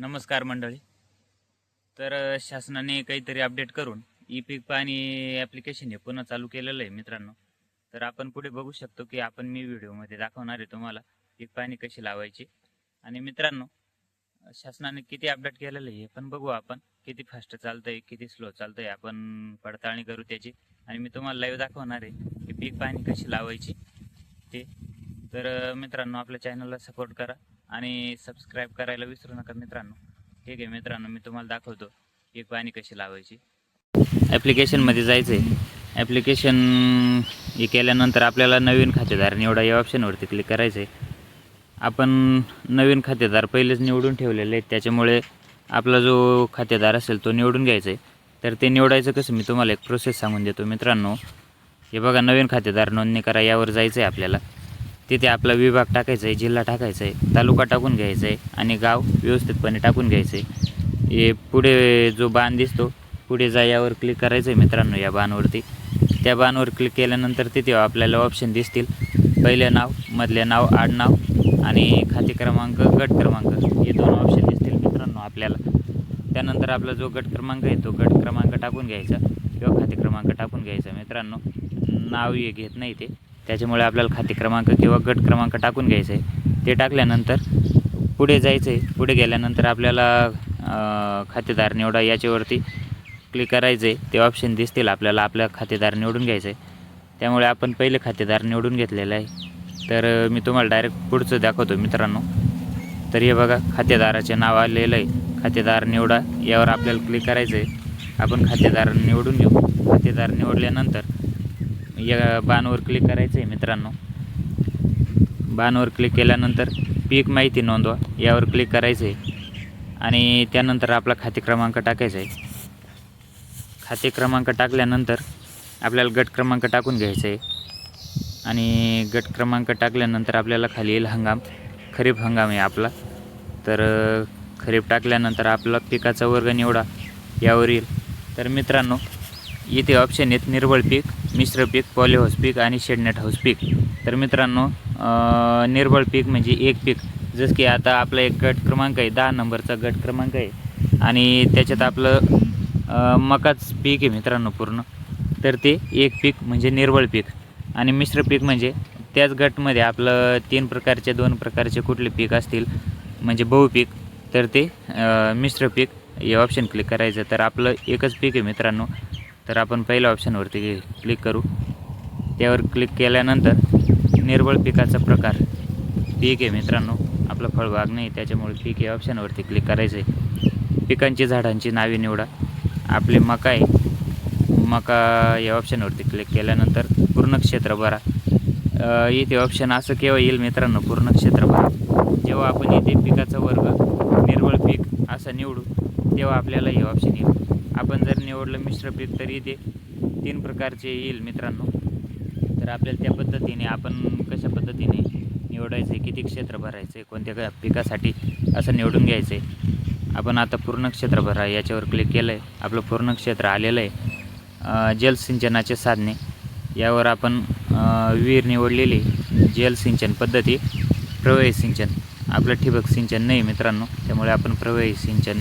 नमस्कार मंडळी. तर शासनाने काहीतरी अपडेट करून ई पीक पाणी ॲप्लिकेशन हे पुन्हा चालू केलेलं आहे मित्रांनो. तर आपण पुढे बघू शकतो की आपण मी व्हिडिओमध्ये दाखवणार आहे तुम्हाला पीक पाणी कशी लावायची. आणि मित्रांनो शासनाने किती अपडेट केलेलं आहे हे पण बघू आपण. किती फास्ट चालतंय किती स्लो चालतंय आपण पडताळणी करू त्याची. आणि मी तुम्हाला लाईव्ह दाखवणार आहे की पीक पाणी कशी लावायची ते. तर मित्रांनो आपल्या चॅनलला सपोर्ट करा. आणि सबस्क्राईब करायला विसरू नका मित्रांनो. ठीक आहे मित्रांनो मी तुम्हाला दाखवतो एक पाणी कशी लावायची. ॲप्लिकेशनमध्ये जायचं आहे ॲप्लिकेशन हे केल्यानंतर आपल्याला नवीन खातेदार निवडा या ऑप्शनवरती क्लिक करायचं आहे आपण नवीन खातेदार पहिलेच निवडून ठेवलेले आहेत. त्याच्यामुळे आपला जो खातेदार असेल तो निवडून घ्यायचा आहे तर ते निवडायचं कसं मी तुम्हाला एक प्रोसेस सांगून देतो मित्रांनो. हे बघा नवीन खातेदार नोंदणी करा यावर जायचं आहे आपल्याला. तिथे आपला विभाग टाकायचा आहे जिल्हा टाकायचा आहे तालुका टाकून घ्यायचा आहे आणि गाव व्यवस्थितपणे टाकून घ्यायचं आहे हे पुढे जो बाण दिसतो पुढे जा यावर क्लिक करायचं आहे मित्रांनो या बाणवरती. त्या बाणवर क्लिक केल्यानंतर तिथे आपल्याला ऑप्शन दिसतील. पहिले नाव मधले नाव आडनाव आणि खाते क्रमांक गट क्रमांक. हे दोन ऑप्शन दिसतील मित्रांनो आपल्याला. त्यानंतर आपला जो गट क्रमांक आहे तो गट क्रमांक टाकून घ्यायचा किंवा खाते क्रमांक टाकून घ्यायचा मित्रांनो. नाव हे घेत नाही ते. त्याच्यामुळे आपल्याला खाते क्रमांक किंवा गट क्रमांक टाकून घ्यायचं आहे ते टाकल्यानंतर पुढे जायचं आहे पुढे गेल्यानंतर आपल्याला खातेदार निवडा याच्यावरती क्लिक करायचं आहे ते ऑप्शन दिसतील आपल्याला. आपल्या खातेदार निवडून घ्यायचं आहे त्यामुळे आपण पहिले खातेदार निवडून घेतलेलं आहे. तर मी तुम्हाला डायरेक्ट पुढचं दाखवतो मित्रांनो. तर हे बघा खातेदाराचे नाव आलेलं आहे. खातेदार निवडा यावर आपल्याला क्लिक करायचं आहे आपण खातेदार निवडून घेऊ. खातेदार निवडल्यानंतर या बाणवर क्लिक करायचं आहे मित्रांनो. बाणवर क्लिक केल्यानंतर पीक माहिती नोंदवा. यावर क्लिक करायचं आहे आणि त्यानंतर आपला खाते क्रमांक टाकायचा आहे खाते क्रमांक टाकल्यानंतर आपल्याला गट क्रमांक टाकून घ्यायचा आहे आणि गट क्रमांक टाकल्यानंतर आपल्याला खाली येईल हंगाम. खरीप हंगाम आहे आपला. तर खरीप टाकल्यानंतर आपला पिकाचा वर्ग निवडा. यावर येईल. तर मित्रांनो इथे ऑप्शन आहेत निर्बळ पीक मिश्र पीक पॉलिहाऊस पीक आणि शेडनेट हाऊस पीक. तर मित्रांनो निर्बळ पीक म्हणजे एक पीक. जसं की आता आपला एक गट क्रमांक आहे दहा नंबरचा गट क्रमांक आहे. आणि त्याच्यात आपलं मकाच पीक आहे मित्रांनो पूर्ण. तर ते एक पीक म्हणजे निर्बळ पीक. आणि मिश्र पीक म्हणजे त्याच गटमध्ये आपलं तीन प्रकारचे दोन प्रकारचे कुठले पीक असतील म्हणजे बहुपीक तर ते मिश्र पीक हे ऑप्शन क्लिक करायचं. तर आपलं एकच पीक आहे मित्रांनो. तर आपण पहिल्या ऑप्शनवरती क्लिक करू. त्यावर क्लिक केल्यानंतर निर्बळ पिकाचा प्रकार. पीक आहे मित्रांनो आपलं फळबाग नाही त्याच्यामुळे पीक या ऑप्शनवरती क्लिक करायचं आहे पिकांची झाडांची नावे निवडा. आपले मका आहे मका या ऑप्शनवरती क्लिक केल्यानंतर पूर्ण क्षेत्र भरा. इथे ऑप्शन असं केव्हा येईल मित्रांनो पूर्ण क्षेत्र भरा. जेव्हा आपण इथे पिकाचा वर्ग निर्वळ पीक असं निवडू तेव्हा आपल्याला हे ऑप्शन येईल. आपण जर निवडलं मिश्र पीक तरी ते तीन प्रकारचे येईल मित्रांनो. तर आपल्याला त्या पद्धतीने आपण कशा पद्धतीने निवडायचं आहे किती क्षेत्र भरायचं आहे कोणत्या का पिकासाठी असं निवडून घ्यायचं आहे आपण आता पूर्ण क्षेत्र भरा याच्यावर क्लिक केलं आहे आपलं पूर्ण क्षेत्र आलेलं आहे. जलसिंचनाचे साधने. यावर आपण विहीर निवडलेली जलसिंचन पद्धती प्रवाही सिंचन. आपलं ठिबक सिंचन नाही मित्रांनो त्यामुळे आपण प्रवाही सिंचन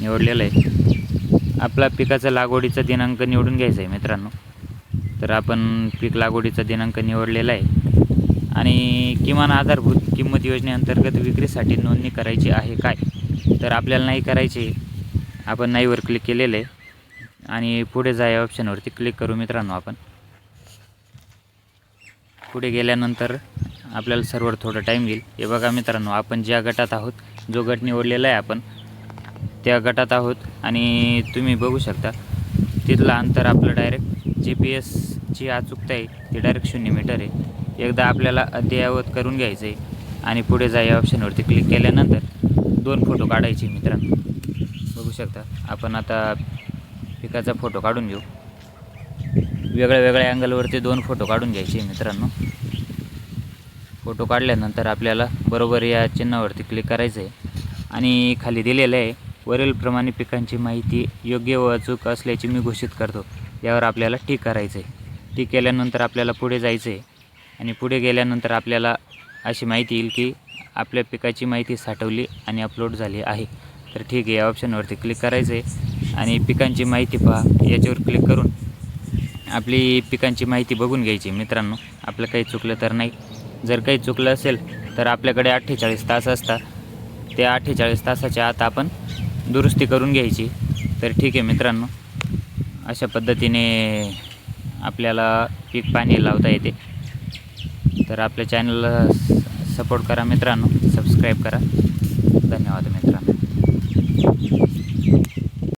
निवडलेलं आहे. आपला पिकाचा लागवडीचा दिनांक निवडून घ्यायचा आहे मित्रांनो. तर आपण पीक लागवडीचा दिनांक निवडलेला आहे. आणि किमान आधारभूत किंमत योजनेअंतर्गत विक्रीसाठी नोंदणी करायची आहे काय? तर आपल्याला नाही करायची आपण नाहीवर क्लिक केलेलं आहे. आणि पुढे जा या ऑप्शनवरती क्लिक करू मित्रांनो आपण. पुढे गेल्यानंतर आपल्याला सर्वर थोडं टाईम घेईल. हे बघा मित्रांनो आपण ज्या गटात आहोत जो गट निवडलेला आहे आपण त्या गटात आहोत आणि तुम्ही बघू शकता तिथलं अंतर आपलं डायरेक्ट जी पी एसची अचूकता आहे ती डायरेक्ट शून्य मीटर आहे. एकदा आपल्याला अद्ययावत करून घ्यायचं आहे आणि पुढे जा या ऑप्शनवरती क्लिक केल्यानंतर दोन फोटो काढायचे मित्रांनो. बघू शकता आपण आता पिकाचा फोटो काढून घेऊ. वेगळ्या वेगळ्या अँगलवरती दोन फोटो काढून घ्यायचे मित्रांनो. फोटो काढल्यानंतर आपल्याला बरोबर या चिन्हावरती क्लिक करायचं आहे. आणि खाली दिलेलं आहे वरीलप्रमाणे पिकांची माहिती योग्य व अचूक असल्याची मी घोषित करतो. यावर आपल्याला ठीक करायचं आहे ठीक केल्यानंतर आपल्याला पुढे जायचं आहे आणि पुढे गेल्यानंतर आपल्याला अशी माहिती येईल की आपल्या पिकाची माहिती साठवली आणि अपलोड झाली आहे. तर ठीक आहे या ऑप्शनवरती क्लिक करायचं आहे आणि पिकांची माहिती पहा. याच्यावर क्लिक करून आपली पिकांची माहिती बघून घ्यायची मित्रांनो. आपलं काही चुकलं तर नाही. जर काही चुकलं असेल तर आपल्याकडे अठ्ठेचाळीस तास असतात. त्या अठ्ठेचाळीस तासाच्या आत आपण दुरुस्ती करून घ्यायची. तर ठीक आहे मित्रांनो. अशा पद्धतीने आपल्याला पीक पाणी लावता येते. तर आपल्या चॅनलला सपोर्ट करा मित्रांनो. सबस्क्राईब करा. धन्यवाद मित्रांनो.